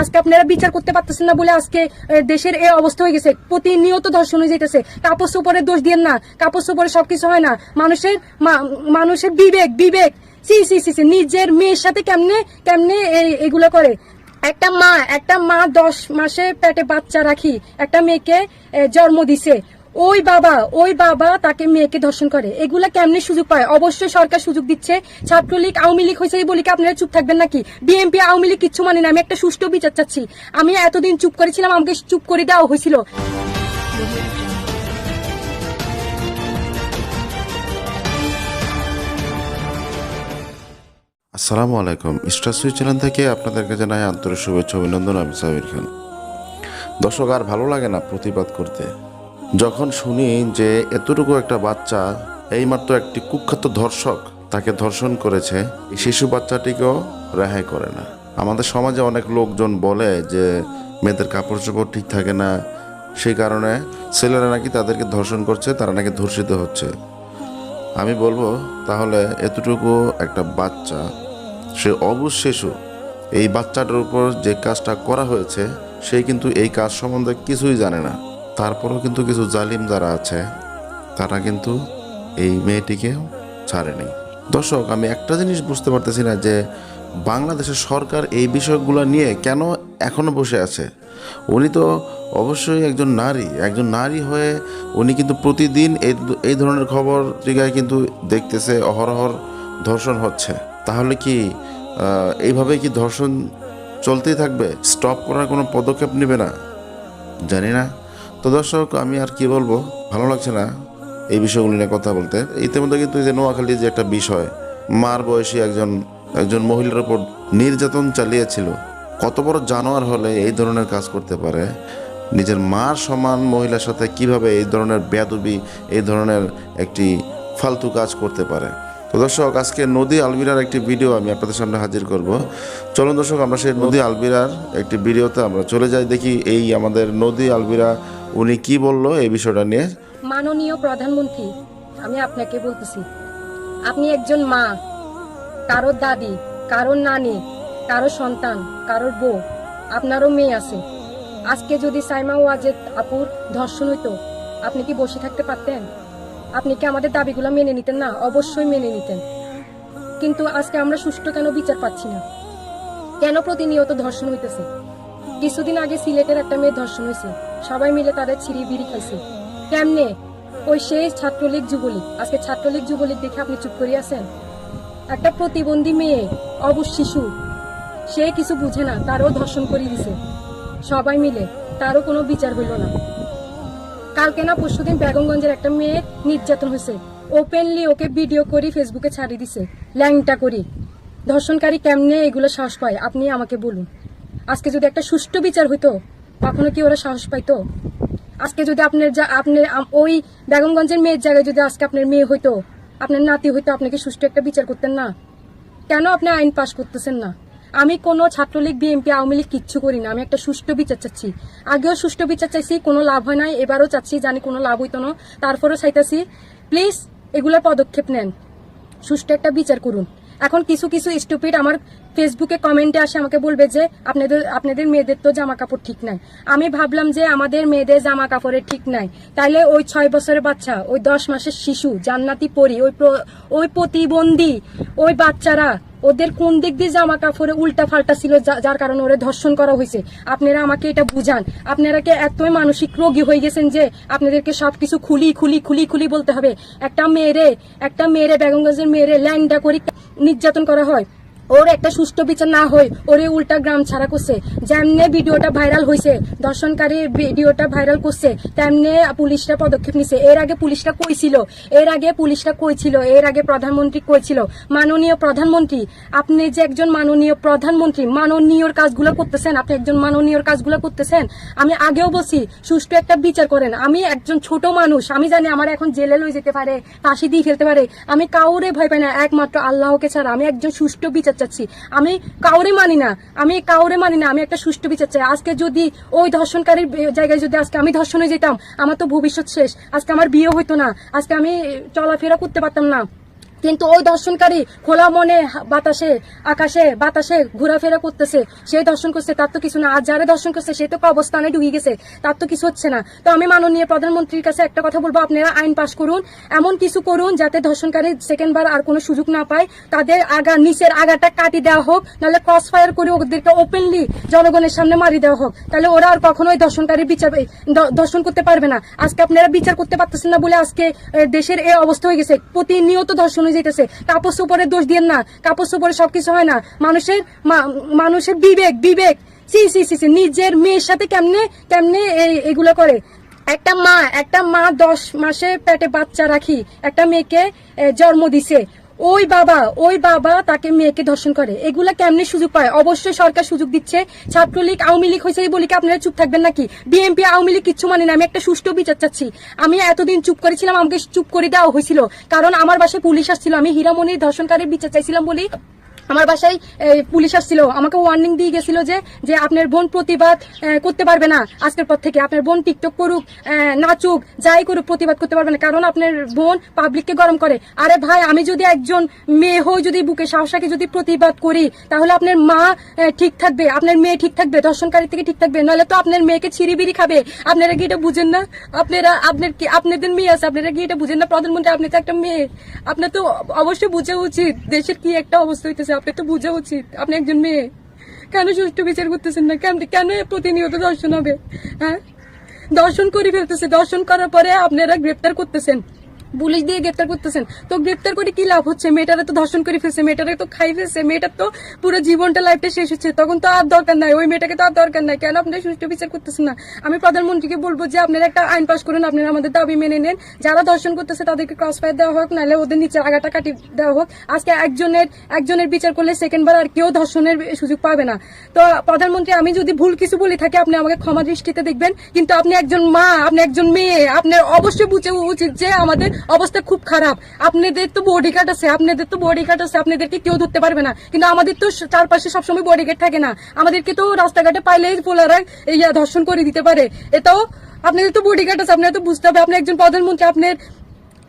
আজকে আপনারা বিচার করতে পারতেছেন না বলে আজকে দেশের এই অবস্থা হয়ে গেছে। প্রতিনিয়ত ধর্ষণ হয়ে যেতেছে কাপড় সুপরে দোষ দিয়ে না। কাপড় সুপরে সবকিছু হয় না। মানুষের মানুষের বিবেক বিবেক। সি সি সি নিজের মেয়ের সাথে কেমনে কেমনে এগুলো করে? একটা মা একটা মা দশ মাসে পেটে বাচ্চা রাখি। একটা মেয়েকে জন্ম দিছে। ওই বাবা ওই বাবা তাকে মেয়েকে ধর্ষণ করে। এগুলা কেমনি সুযোগ পায়? অবশ্যই সরকার সুযোগ দিচ্ছে। ছাত্রলীগ, আওয়ামী লীগ হয়েছে বলি কি আপনারা চুপ থাকবেন নাকি? বিএনপি, আওয়ামী লীগ কিচ্ছু মানে না। আমি একটা সুষ্ঠু বিচার চাচ্ছি। আমি এতদিন চুপ করেছিলাম, আমাকে চুপ করে দেওয়া হয়েছিল। আসসালামু আলাইকুম। স্টার সুইচ চ্যানেল থেকে আপনাদেরকে জানাই আন্তরিক শুভেচ্ছা অভিনন্দন। আমি সাবির খান। দর্শক, আর ভালো লাগে না প্রতিবাদ করতে? যখন শুনি যে এতটুকু একটা বাচ্চা, এইমাত্র একটি কুখ্যাত ধর্ষক তাকে ধর্ষণ করেছে, এই শিশু বাচ্চাটিকেও রেহাই করে না। আমাদের সমাজে অনেক লোকজন বলে যে মেয়েদের কাপড় চোপড় ঠিক থাকে না, সেই কারণে ছেলেরা নাকি তাদেরকে ধর্ষণ করছে, তারা নাকি ধর্ষিত হচ্ছে। আমি বলব, তাহলে এতটুকু একটা বাচ্চা, সে শিশু, এই বাচ্চাটার উপর যে কাজটা করা হয়েছে, সে কিন্তু এই কাজ সম্বন্ধে কিছুই জানে না। তারপরেও কিন্তু কিছু জালিম যারা আছে, তারা কিন্তু এই মেয়েটিকে ছাড়েনি। দর্শক, আমি একটা জিনিস বুঝতে পারতেছি না যে বাংলাদেশের সরকার এই বিষয়গুলো নিয়ে কেন এখনও বসে আছে? উনি তো অবশ্যই একজন নারী একজন নারী হয়ে উনি কিন্তু প্রতিদিন এই এই ধরনের খবর পত্রিকায় কিন্তু দেখতেছে, অহরহর ধর্ষণ হচ্ছে। তাহলে কি এইভাবে কি ধর্ষণ চলতেই থাকবে? স্টপ করার কোনো পদক্ষেপ নেবে না? জানি না। তো দর্শক, আমি আর কি বলব? ভালো লাগছে না এই বিষয়গুলি নিয়ে কথা বলতে। ইতিমধ্যে কিন্তু এই যে নোয়াখালীর যে একটা বিষয়, মার বয়সী একজন একজন মহিলার উপর নির্যাতন চালিয়েছিল। কত বড় জানোয়ার হলে এই ধরনের কাজ করতে পারে? নিজের মার সমান মহিলার সাথে কীভাবে এই ধরনের বেয়াদবি, এই ধরনের একটি ফালতু কাজ করতে পারে? তো দর্শক, আজকে নদী আলবিরার একটি ভিডিও আমি আপনাদের সামনে হাজির করব। চলুন দর্শক, আমরা সেই নদী আলবিরার একটি ভিডিওতে আমরা চলে যাই। দেখি এই আমাদের নদী আলবিরা উনি কি বলল এই বিষয়টা নিয়ে? মাননীয় প্রধানমন্ত্রী, আমি আপনাকে বলতেছি, আপনি একজন মা, কারোর দাদি, কারোর নানি, কারোর সন্তান, কারোর বউ, আপনারও মেয়ে আছে। আজকে যদি সাইমা ওয়াজেদ আপুর ধর্ষণ হইতো, আপনি কি বসে থাকতে পারতেন? আপনি কি আমাদের দাবিগুলো মেনে নিতেন না? অবশ্যই মেনে নিতেন। কিন্তু আজকে আমরা সুষ্ঠু কেন বিচার পাচ্ছি না? কেন প্রতিনিয়ত ধর্ষণ হইতেছে? কিছুদিন আগে সিলেটের একটা মেয়ে ধর্ষণ হয়েছে। সবাই মিলে তাদের ছিঁড়ি বিড়ি খাইছে। কেমনে? ওই সেই ছাত্রলীগ যুবলীগ। আজকে ছাত্রলীগ যুবলীগ দেখে আপনি চুপ করে আছেন? একটা প্রতিবন্ধী মেয়ে অবশ শিশু, সে কিছু বুঝে না, তারও ধর্ষণ করিয়ে দিছে। সবাই মিলে তারও কোনো বিচার হইল না। কালকে না পরশুদিন বেগমগঞ্জের একটা মেয়ে নির্যাতন হয়েছে। ওপেনলি ওকে ভিডিও করি ফেসবুকে ছাড়ি দিছে, ল্যাংটা করি। ধর্ষণকারী কেমনে এগুলো সাহস পায়? আপনি আমাকে বলুন। আজকে যদি একটা সুষ্ঠু বিচার হইতো, কখনো কি ওরা সাহস পাইতো? আজকে যদি আপনার যা আপনার ওই বেগমগঞ্জের মেয়ের জায়গায় যদি আজকে আপনার মেয়ে হইতো, আপনার নাতি হইতো আপনাকে সুষ্ঠু একটা বিচার করতেন না? কেন আপনি আইন পাশ করতেছেন না? আমি কোনো ছাত্রলীগ, বিএনপি, আওয়ামী লীগ কিচ্ছু করি না। আমি একটা সুষ্ঠু বিচার চাচ্ছি। আগেও সুষ্ঠু বিচার চাইছি, কোনো লাভ হয় নাই, এবারও চাচ্ছি, জানি কোনো লাভ হইতো না। তারপরেও চাইতাছি প্লিজ এগুলো পদক্ষেপ নেন। সুষ্ঠু একটা বিচার করুন। এখন কিছু কিছু স্টুপিড আমার ফেসবুকে কমেন্টে আসে, আমাকে বলবে যে, আপনাদের আপনাদের মেয়েদের তো জামা কাপড় ঠিক নাই। আমি ভাবলাম যে, আমাদের মেয়েদের জামা কাপড়ের ঠিক নাই। তাইলে ওই ছয় বছরের বাচ্চা, ওই দশ মাসের শিশু, জান্নাতি পরি, ওই ওই প্রতিবন্ধী, ওই বাচ্চারা, ওদের কোন দিক দিয়ে জামা কাপড়ে উল্টা ফাল্টা ছিল যার কারণে ওরে ধর্ষণ করা হয়েছে আপনারা আমাকে এটা বুঝান। আপনারা কি এতই মানসিক রোগী হয়ে গেছেন যে, আপনাদেরকে সবকিছু খুলি খুলি খুলি খুলি বলতে হবে? একটা মেয়েরে একটা মেয়েরে বেগমগঞ্জের মেয়েরে ল্যাংডা করে নির্যাতন করা হয়। ওর একটা সুষ্ঠু বিচার না হয় ওরে উল্টা গ্রাম ছাড়া করছে। যেমনে ভিডিওটা ভাইরাল হয়েছে দর্শনকারী ভিডিওটা ভাইরাল করছে, তেমনে পুলিশরা পদক্ষেপ নিছে। এর আগে পুলিশরা কইছিল, এর আগে পুলিশরা কইছিল, এর আগে প্রধানমন্ত্রী কইছিল, মাননীয় প্রধানমন্ত্রী, আপনি যে একজন মাননীয় প্রধানমন্ত্রী মাননীয় কাজগুলো করতেছেন, আপনি একজন মাননীয় কাজগুলো করতেছেন, আমি আগেও বলছি, সুষ্ঠু একটা বিচার করেন। আমি একজন ছোট মানুষ, আমি জানি আমার এখন জেলে লই যেতে পারে, ফাঁসি দিয়ে ফেলতে পারে, আমি কাউরে ভয় পাই না, একমাত্র আল্লাহকে ছাড়া। আমি একজন সুষ্ঠু বিচার চাচ্ছি। আমি কাউরে মানি না। আমি কাউরে মানি না। আমি একটা সুষ্ঠু বিচার চাই। আজকে যদি ওই ধর্ষণকারীর জায়গায় যদি আজকে আমি ধর্ষণে যেতাম, আমার তো ভবিষ্যৎ শেষ। আজকে আমার বিয়ে হইতো না। আজকে আমি চলাফেরা করতে পারতাম না। কিন্তু ওই দর্শনকারী খোলা মনে বাতাসে, আকাশে বাতাসে ঘোরাফেরা করতেছে। সেই দর্শন করছে, তার তো কিছু না। আর যারা দর্শন করছে, সে তো অবস্থানে ঢুকে গেছে। তার তো কিছু হচ্ছে না। তো আমি মাননীয় প্রধানমন্ত্রীর কাছে একটা কথা বলব, আপনারা আইন পাশ করুন। এমন কিছু করুন যাতে ধর্ষণকারী সেকেন্ড বার আর কোনো সুযোগ না পায়। তাদের আগা, নিচের আগাটা কাটি দেওয়া হোক, নাহলে ক্রস ফায়ার করে ওদেরকে ওপেনলি জনগণের সামনে মারি দেওয়া হোক। তাহলে ওরা আর কখনোই দর্শনকারী বিচার দর্শন করতে পারবে না। আজকে আপনারা বিচার করতে পারতেছেন না বলে আজকে দেশের এই অবস্থা হয়ে গেছে। প্রতিনিয়ত দর্শন হয়ে যেতেছে কাপড় সুপরের দোষ দিয়ে না। কাপড় সুপরে সবকিছু হয় না। মানুষের মানুষের বিবেক বিবেক। সি সি সি সি নিজের মেয়ের সাথে কেমনে কেমনে এগুলো করে? একটা মা একটা মা দশ মাসে পেটে বাচ্চা রাখি। একটা মেয়েকে জন্ম দিছে। ওই বাবা ওই বাবা তাকে মেয়েকে ধর্ষণ করে। এগুলো কেমনি সুযোগ পায়? অবশ্যই সরকার সুযোগ দিচ্ছে। ছাত্রলীগ, আওয়ামী লীগ হয়েছে বলি কি আপনারা চুপ থাকবেন নাকি? বিএনপি, আওয়ামী লীগ কিচ্ছু মানে না। আমি একটা সুষ্ঠু বিচার চাচ্ছি। আমি এতদিন চুপ করেছিলাম, আমাকে চুপ করে দেওয়া হয়েছিল। কারণ আমার বাসায় পুলিশ আসছিল। আমি হীরামণির ধর্ষণকারীর বিচার চাইছিলাম বলি আমার বাসায় পুলিশ আসছিল। আমাকে ওয়ার্নিং দিয়ে গেছিল যে যে আপনার বোন প্রতিবাদ করতে পারবে না আজকের পর থেকে। আপনার বোন টিকটক করুক নাচুক, যাই করুক, প্রতিবাদ করতে পারবে না। কারণ আপনার বোন পাবলিককে গরম করে। আরে ভাই, আমি যদি একজন মেয়ে হই, যদি বুকে সাহসাকে যদি প্রতিবাদ করি, তাহলে আপনার মা ঠিক থাকবে, আপনার মেয়ে ঠিক থাকবে দর্শনকারী থেকে ঠিক থাকবে। নাহলে তো আপনার মেয়েকে ছিঁড়িবিড়ি খাবে। আপনারা কি এটা বুঝেন না? আপনারা, আপনার কি, আপনাদের মেয়ে আছে, আপনারা কি এটা বুঝেন না? প্রধানমন্ত্রী, আপনি তো একটা মেয়ে। আপনার তো অবশ্যই বোঝা উচিত দেশের কি একটা অবস্থা হইতেছে। আপনি তো বোঝা উচিত। আপনি একজন মেয়ে। কেন সুষ্ঠু বিচার করতেছেন না? কেন কেন প্রতিনিয়ত দর্শন হবে? হ্যাঁ? দর্শন করে ফেলতেছে। দর্শন করার পরে আপনারা গ্রেপ্তার করতেছেন। পুলিশ দিয়ে গ্রেপ্তার করতেছেন। তো গ্রেপ্তার করে কি লাভ হচ্ছে? মেয়েটারে তো ধর্ষণ করে ফেলছে, মেয়েটারে তো খাই ফেলছে, মেয়েটার তো পুরো জীবনটা লাইফটা শেষ হচ্ছে। তখন তো আর দরকার নাই, ওই মেয়েটাকে তো আর দরকার নাই। কেন আপনারা সুষ্ঠু বিচার করতেছেন না? আমি প্রধানমন্ত্রীকে বলব যে আপনারা একটা আইন পাশ করুন, আপনারা আমাদের দাবি মেনে নেন। যারা ধর্ষণ করতেছে তাদেরকে ক্রস ফায়ার দেওয়া হোক, নাহলে ওদের নিচে আগাটা কাটি দেওয়া হোক। আজকে একজনের একজনের বিচার করলে সেকেন্ডবার আর কেউ ধর্ষণের সুযোগ পাবে না। তো প্রধানমন্ত্রী, আমি যদি ভুল কিছু বলে থাকি, আপনি আমাকে ক্ষমা দৃষ্টিতে দেখবেন। কিন্তু আপনি একজন মা, আপনি একজন মেয়ে, আপনার অবশ্যই বুঝে উচিত যে আমাদের অবস্থা খুব খারাপ। আপনাদের তো বডি গার্ড আছে, আপনাদের তো বডি গার্ড আছে, আপনাদেরকে কেউ ধরতে পারবে না। কিন্তু আমাদের তো চারপাশে সবসময় বডি গার্ড থাকে না। আমাদেরকে তো রাস্তাঘাটে পাইলে পোলারা ইয়া ধর্ষণ করে দিতে পারে। এটাও আপনাদের তো বডি গার্ড আছে, আপনারা তো বুঝতে হবে, আপনি একজন প্রধানমন্ত্রী, আপনার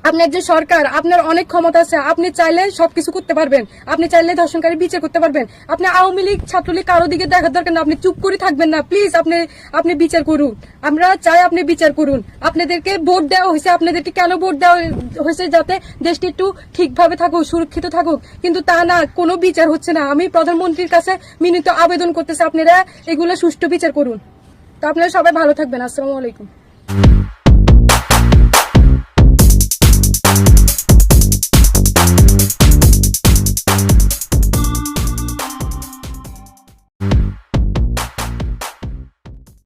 আপনি যে সরকার, আপনার অনেক ক্ষমতা আছে। আপনি চাইলে সবকিছু করতে পারবেন। আপনি চাইলে ধর্ষণকারী বিচার করতে পারবেন। আপনি আওয়ামী লীগ, ছাত্রলীগ কারও দিকে দেখার দরকার না। আপনি চুপ করে থাকবেন না। প্লিজ আপনি আপনি বিচার করুন। আমরা চাই আপনি বিচার করুন। আপনাদেরকে ভোট দেওয়া হয়েছে। আপনাদেরকে কেন ভোট দেওয়া হয়েছে? যাতে দেশটি একটু ঠিকভাবে থাকুক, সুরক্ষিত থাকুক। কিন্তু তা না, কোনো বিচার হচ্ছে না। আমি প্রধানমন্ত্রীর কাছে মিনিত আবেদন করতেছি। আপনারা এগুলো সুষ্ঠু বিচার করুন। তো আপনারা সবাই ভালো থাকবেন। আসসালামু আলাইকুম।